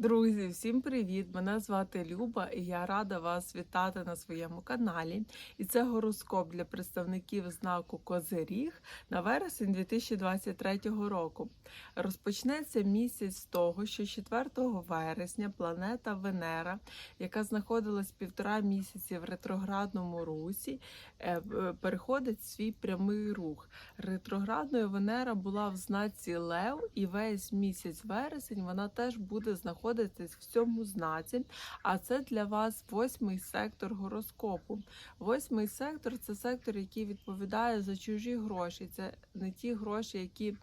Друзі, всім привіт! Мене звати Люба, і я рада вас вітати на своєму каналі. І це гороскоп для представників знаку Козиріг на вересень 2023 року. Розпочнеться місяць з того, що 4 вересня планета Венера, яка знаходилась півтора місяці в ретроградному русі, е, е, переходить свій прямий рух. Ретроградною Венера була в знаці Лев, і весь місяць вересень вона теж буде знаходитись в цьому знаці. А це для вас восьмий сектор гороскопу. Восьмий сектор це сектор, який відповідає за чужі гроші. Це не ті гроші, які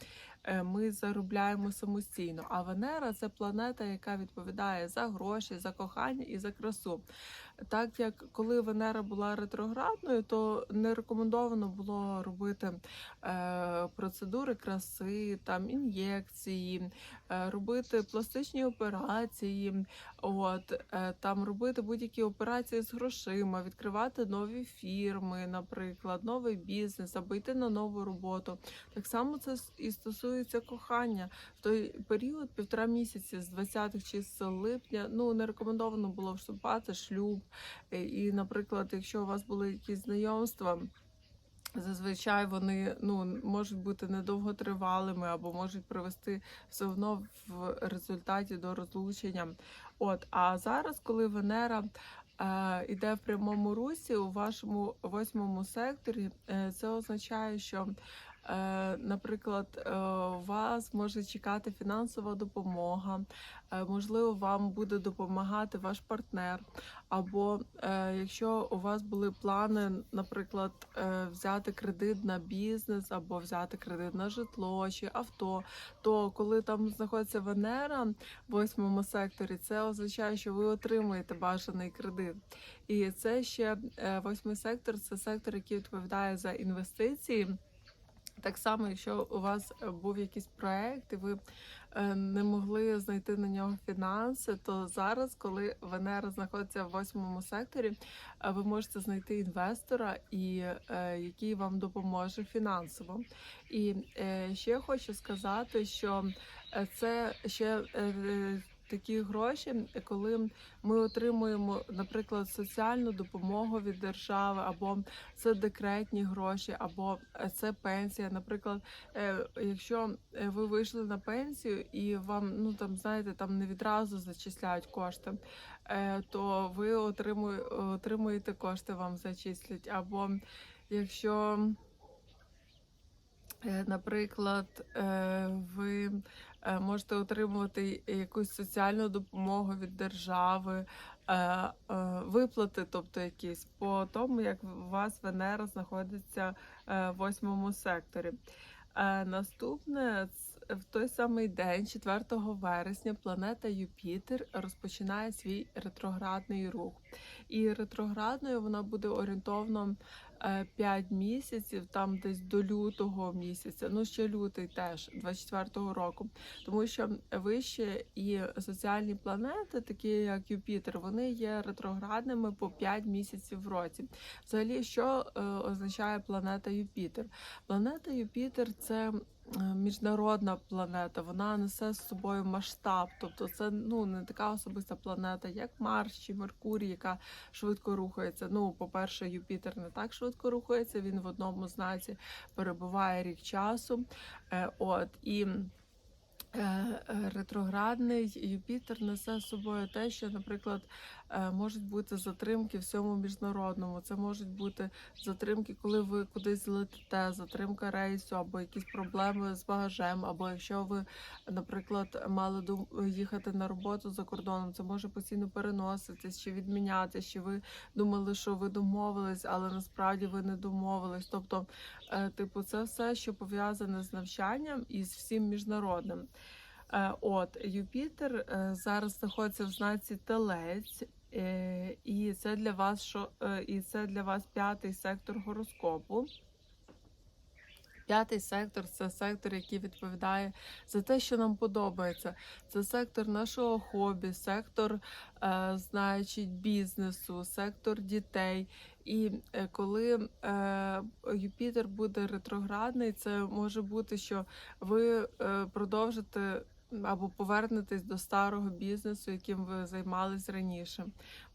е, ми заробляємо самостійно. А Венера це планета, яка відповідає за гроші, за кохання і за красу. Так як коли Венера була ретроградною, то не рекомендовано було робити е, процедури краси, там ін'єкції, е, робити пластичні операції, от е, там робити будь-які операції з грошима, відкривати нові фірми, наприклад, новий бізнес, або йти на нову роботу. Так само це і стосується кохання. В той період, півтора місяці з 20-х чисел липня, ну не рекомендовано було вступати шлюб. Е, І, наприклад, якщо у вас були якісь знайомства. Зазвичай вони ну можуть бути недовготривалими або можуть привести все одно в результаті до розлучення. От а зараз, коли Венера е, іде в прямому русі у вашому восьмому секторі, е, це означає, що, наприклад, е, вас може чекати фінансова допомога, е, можливо, вам буде допомагати ваш партнер. Або е, якщо у вас були плани, наприклад, е, взяти кредит на бізнес, або взяти кредит на житло чи авто, то коли там знаходиться Венера в восьмому секторі, це означає, що ви отримуєте бажаний кредит. І це ще е, восьмий сектор це сектор, який відповідає за інвестиції. Так само, якщо у вас е, був якийсь проект, і ви е, не могли знайти на нього фінанси, то зараз, коли Венера знаходиться в восьмому секторі, е, ви можете знайти інвестора, і який вам допоможе фінансово. І ще хочу сказати, що це ще. Такі гроші, коли ми отримуємо, наприклад, соціальну допомогу від держави, або це декретні гроші, або це пенсія. Наприклад, е, якщо е, ви вийшли на пенсію і вам ну там знаєте, там не відразу зачисляють кошти, е, то ви отримує- отримуєте кошти, вам зачислять. Або якщо Наприклад, ви можете отримувати якусь соціальну допомогу від держави, е, е, виплати, тобто якісь по тому, як у вас Венера знаходиться е, в восьмому секторі. Е, Наступне в той самий день, 4 вересня, планета Юпітер розпочинає свій ретроградний рух. І ретроградною вона буде орієнтовно 5 місяців, там десь до лютого місяця, ну ще лютий теж 24-го року. Тому що вище і соціальні планети, такі як Юпітер, вони є ретроградними по 5 місяців в році. Взагалі, що е, означає планета Юпітер? Планета Юпітер це е, міжнародна планета, вона несе з собою масштаб, тобто це ну не така особиста планета, як Марс чи Меркурій, яка швидко рухається. Ну, по-перше, Юпітер не так швидко рухається. Він в одному знаці перебуває рік часу. Е, От і. Е, Ретроградний Юпітер несе з собою те, що, наприклад, е, можуть бути затримки всьому міжнародному. Це можуть бути затримки, коли ви кудись летите, затримка рейсу, або якісь проблеми з багажем, або якщо ви, наприклад, мали їхати на роботу за кордоном, це може постійно переноситись чи відмінятися, чи ви думали, що ви домовились, але насправді ви не домовились. Тобто, е, типу, це все, що пов'язане з навчанням і з всім міжнародним. Е, От Юпітер е, зараз знаходиться в знаці Телець, е, і це для вас що і це для вас п'ятий сектор гороскопу. П'ятий сектор це сектор, який відповідає за те, що нам подобається. Це сектор нашого хобі, сектор, е, значить, бізнесу, сектор дітей. І коли е, Юпітер буде ретроградний, це може бути, що ви е, продовжите або повернетесь до старого бізнесу, яким ви займались раніше.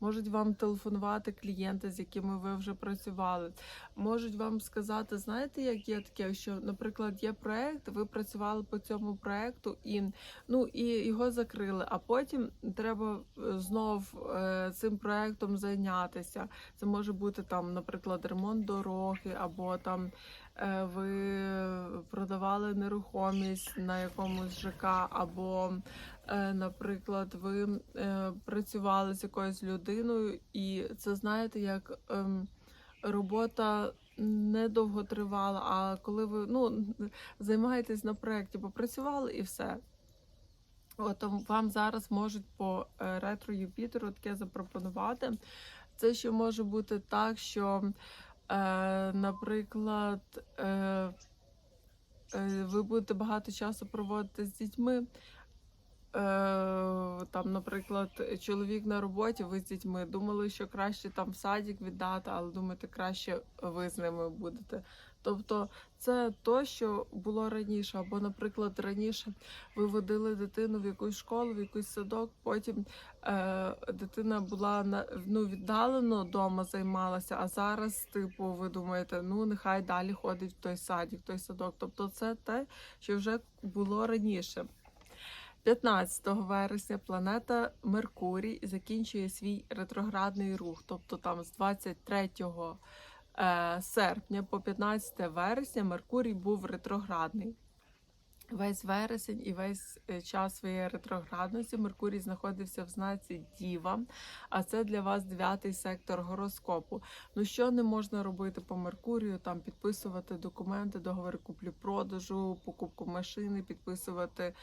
Можуть вам телефонувати клієнти, з якими ви вже працювали. Можуть вам сказати, знаєте, як є таке, що, наприклад, є проект, ви працювали по цьому проекту і ну і його закрили. А потім треба е, знов е, цим проектом зайнятися. Це може бути там, наприклад, ремонт дороги, або там ви продавали нерухомість на якомусь ЖК, або, е, наприклад, ви е, працювали з якоюсь людиною, і це знаєте, як ем, робота. Недовго тривала, а коли ви ну, займаєтесь на проєкті, попрацювали і все. От вам зараз можуть по е, ретро Юпітеру таке запропонувати. Це ще може бути так, що, е, наприклад, е, е, ви будете багато часу проводити з дітьми. Е, там, наприклад, чоловік на роботі, ви з дітьми думали, що краще там в садик віддати, але думаєте, краще ви з ними будете. Тобто це то, що було раніше. Або, наприклад, раніше ви водили дитину в якусь школу, в якийсь садок, потім е, дитина була на ну, віддалено вдома займалася, а зараз, типу, ви думаєте, ну нехай далі ходить в той садик, в той садок. Тобто, це те, що вже було раніше. 15 вересня планета Меркурій закінчує свій ретроградний рух, тобто там з 23 е, серпня по 15 вересня Меркурій був ретроградний. Весь вересень і весь е, час своєї ретроградності Меркурій знаходився в знаці Діва, а це для вас дев'ятий сектор гороскопу. Ну що не можна робити по Меркурію? Там підписувати документи, договори куплі-продажу, покупку машини, підписувати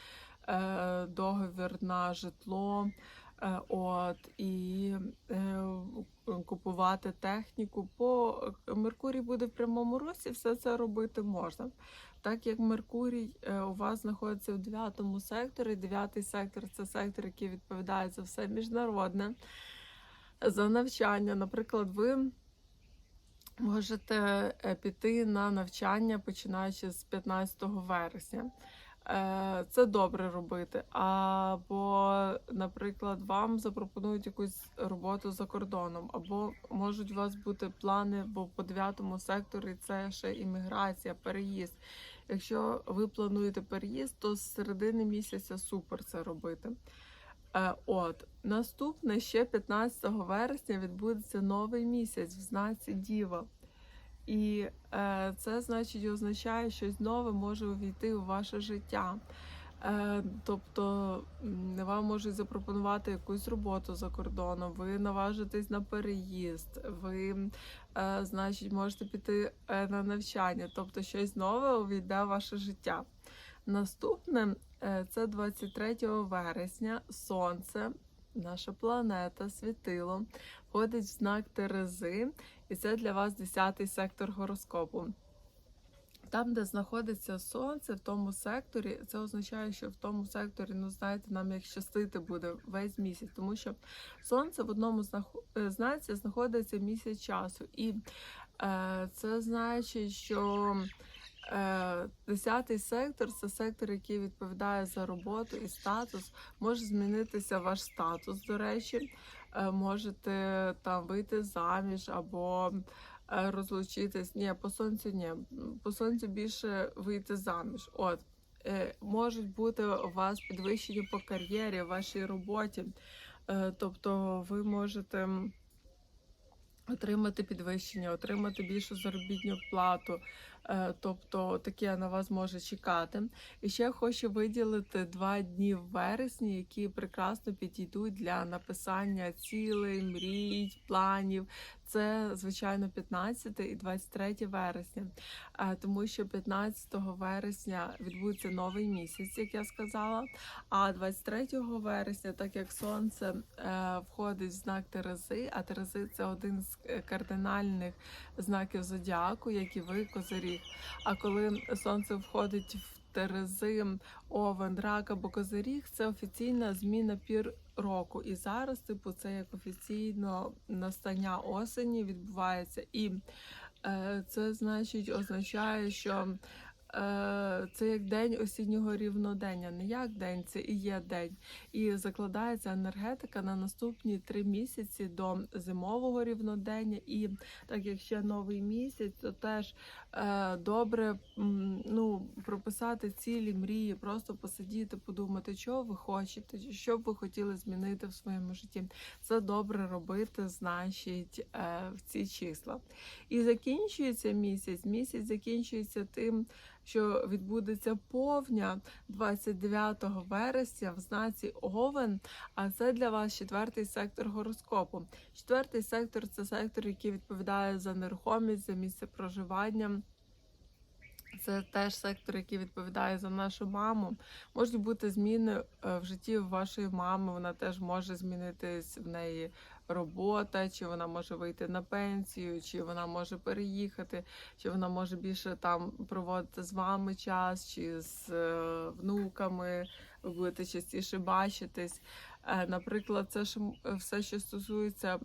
е, договір на житло. Е, От і е, купувати техніку. По Меркурій буде в прямому русі, все це робити можна. Так як Меркурій е, у вас знаходиться в 9 секторі, 9 сектор це сектор, який відповідає за все міжнародне, за навчання. Наприклад, ви можете е, піти на навчання починаючи з 15 вересня. Е, Це добре робити. Або, наприклад, вам запропонують якусь роботу за кордоном, або можуть у вас бути плани, бо по дев'ятому секторі це ще імміграція, переїзд. Якщо ви плануєте переїзд, то з середини місяця супер це робити. Е, От наступне ще 15 вересня відбудеться новий місяць в знаці Діва. І е, це значить означає, що щось нове може увійти у ваше життя. Е, тобто вам можуть запропонувати якусь роботу за кордоном, ви наважитесь на переїзд, ви, е, значить, можете піти е, на навчання, тобто щось нове увійде в ваше життя. Наступне е, це 23 вересня сонце, наша планета, світило, входить в знак Терези, і це для вас 10-й сектор гороскопу. Там, де знаходиться сонце, в тому секторі, це означає, що в тому секторі, ну знаєте, нам як щастити буде весь місяць, тому що сонце в одному е, знаці знаходиться місяць часу. І е, це значить, що е, 10 сектор це сектор, який відповідає за роботу і статус. Може змінитися ваш статус, до речі. Е, можете там вийти заміж або е, розлучитись. Ні, по сонцю ні. По сонцю більше вийти заміж. От. Можуть бути у вас підвищення по кар'єрі, вашій роботі. Тобто ви можете отримати підвищення, отримати більшу заробітну плату. Е, Тобто таке на вас може чекати. І ще хочу виділити два дні в вересні, які прекрасно підійдуть для написання цілей, мрій, планів. Це звичайно 15 і 23 вересня, Е, тому що 15 вересня відбудеться новий місяць, як я сказала. А 23 вересня, так як сонце е, входить в знак Терези, а Терези це один з е, кардинальних знаків зодіаку, як і ви козиріг. А коли сонце входить в Терези, Овен, Рак або Козиріг, це офіційна зміна пір року. І зараз, типу, це як офіційно настання осені відбувається. І е, це значить означає, що е, це як день осіннього рівнодення, не як день, це і є день. І закладається енергетика на наступні три місяці до зимового рівнодення. І так як ще новий місяць, то теж добре ну, прописати цілі, мрії, просто посидіти, подумати, що ви хочете, що б ви хотіли змінити в своєму житті. Це добре робити, значить, е, в ці числа. І закінчується місяць. Місяць закінчується тим, що відбудеться повня 29 вересня в знаці Овен. А це для вас четвертий сектор гороскопу. Четвертий сектор це сектор, який відповідає за нерухомість, за місце проживання. Це теж сектор, який відповідає за нашу маму. Можуть бути зміни е, в житті вашої мами. Вона теж може змінитись в неї робота, чи вона може вийти на пенсію, чи вона може переїхати, чи вона може більше там проводити з вами час, чи з е, внуками. Ви будете частіше бачитись. Е, Наприклад, це ж все, що стосується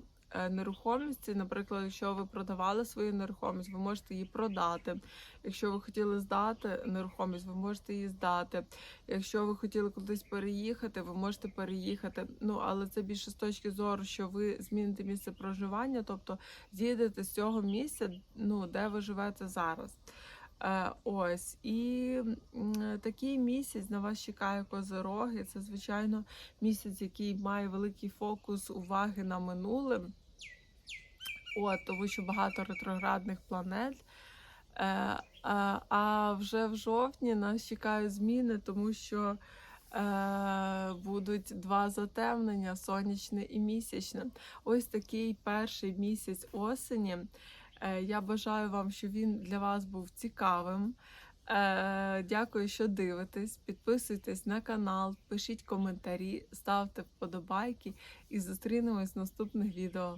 нерухомості. Наприклад, якщо ви продавали свою нерухомість, ви можете її продати. Якщо ви хотіли здати нерухомість, ви можете її здати. Якщо ви хотіли кудись переїхати, ви можете переїхати. Ну але це більше з точки зору, що ви зміните місце проживання, тобто з'їдете з цього місця, ну де ви живете зараз. Е, ось і такий місяць на вас чекає козороги. Це звичайно місяць, який має великий фокус уваги на минуле. От, тому що багато ретроградних планет. Е, а, вже в жовтні нас чекають зміни, тому що е, будуть два затемнення сонячне і місячне. Ось такий перший місяць осені. Е, я бажаю вам, щоб він для вас був цікавим. Е, дякую, що дивитесь. Підписуйтесь на канал, пишіть коментарі, ставте вподобайки і зустрінемось в наступних відео.